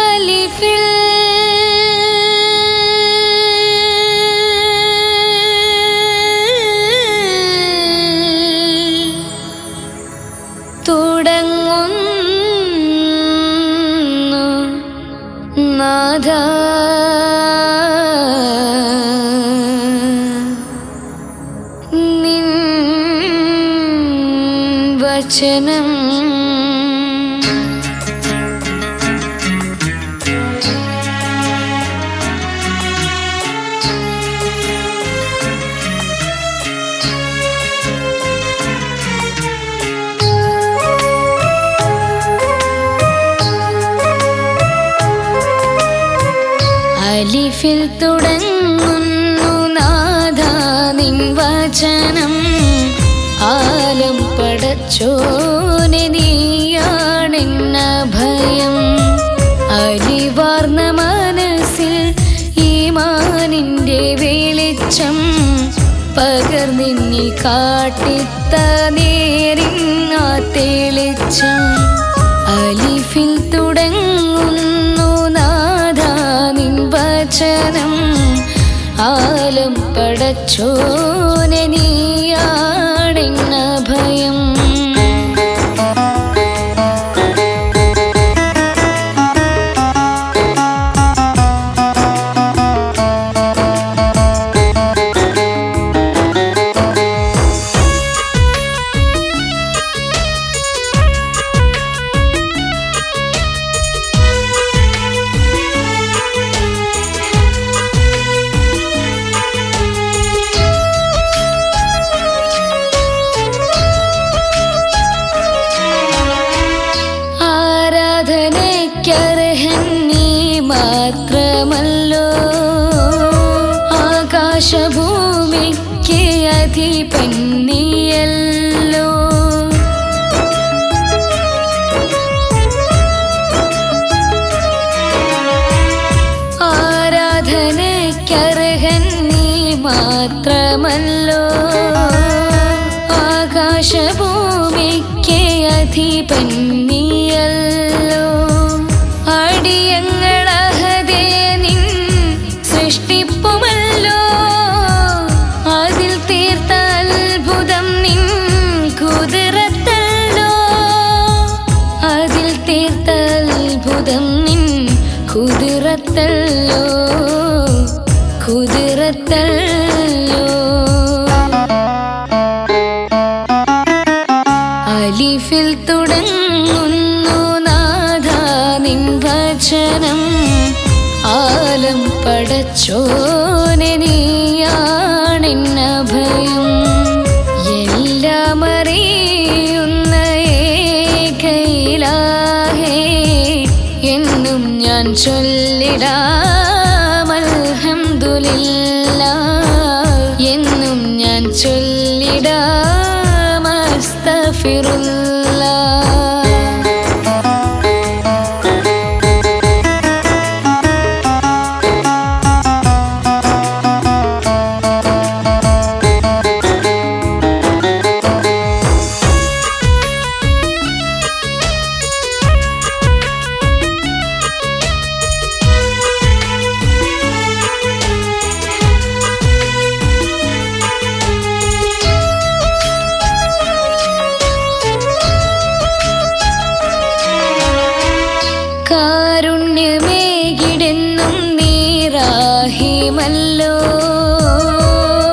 അലിഫിൽ തുടങ്ങുന്നു നിൻ വചനം അലിഫിൽ തുടങ്ങുന്നു നാഥ നിൻ വചനം. ആലം പടച്ചോനെ നീയാണെന്ന ഭയം. അലിവാർന്ന മനസ്സിൽ ഈമാനിന്റെ വെളിച്ചം. പകർന്നിന്നിൽ കാട്ടിത്ത നേരിങ്ങാ തെളിച്ചം. ആലം പടച്ചോനെ മാത്രമല്ലോ. ആകാശഭൂമിക്ക് അധിപൻ നീയല്ലോ നിൻ സൃഷ്ടിപ്പുമല്ലോ. അതിൽ തീർത്ത അത്ഭുതം നിൻ കുതിരത്തല്ലോ. അതിൽ തീർത്ത അത്ഭുതം നിൻ കുതിരത്തല്ലോ. അലിഫിൽ തുടങ്ങുന്നു നാഥ നിൻ വചനം ആലം പടച്ചോനെ നീയാണെന്ന ഭയം എല്ലാം അറിയുന്ന ഏകയിലാഹേ എന്നും ഞാൻ ചൊല്ലിടാം. അൽഹംദുലില്ലാ എന്നും ഞാൻ ചൊല്ലിടാം. feel.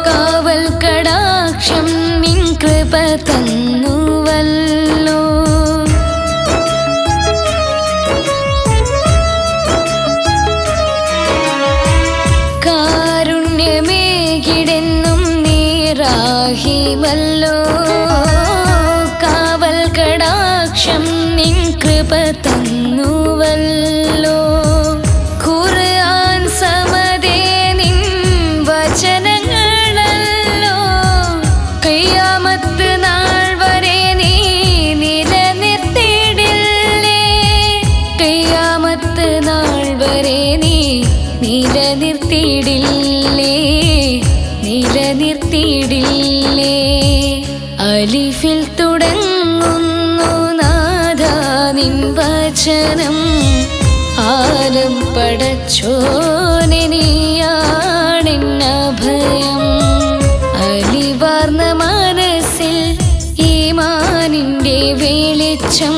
കാവൽ കടാക്ഷം നിൻ കൃപ തന്നുവല്ലോ. കാരുണ്യമേകിടെന്നും നീറാഹിമല്ലോ കാവൽ കടാക്ഷം നിൻ കൃപ തന്നുവല്ലോ നിലനിർത്തിയിടില്ലേ? നിലനിർത്തിയിടില്ലേ? അലിഫിൽ തുടങ്ങുന്നു നാഥ നിൻ വചനം. ആലം പടച്ചോനെനിയാണെന്നഭയം അലിവാർന്ന മനസ്സിൽ ഈമാനിന്റെ വെളിച്ചം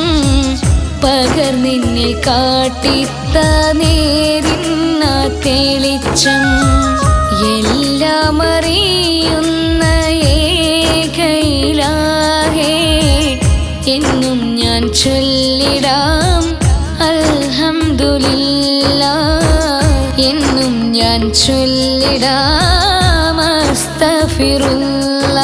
പകർന്നിന്നിൽ കാട്ടിത്ത തെളിച്ചം എല്ലാം അറിയുന്ന ഏകയിലാഹേ എന്നും ഞാൻ ചൊല്ലിടാം അൽഹംദുലില്ല. എന്നും ഞാൻ ചൊല്ലിടാം അസ്തഫിറുല്ല.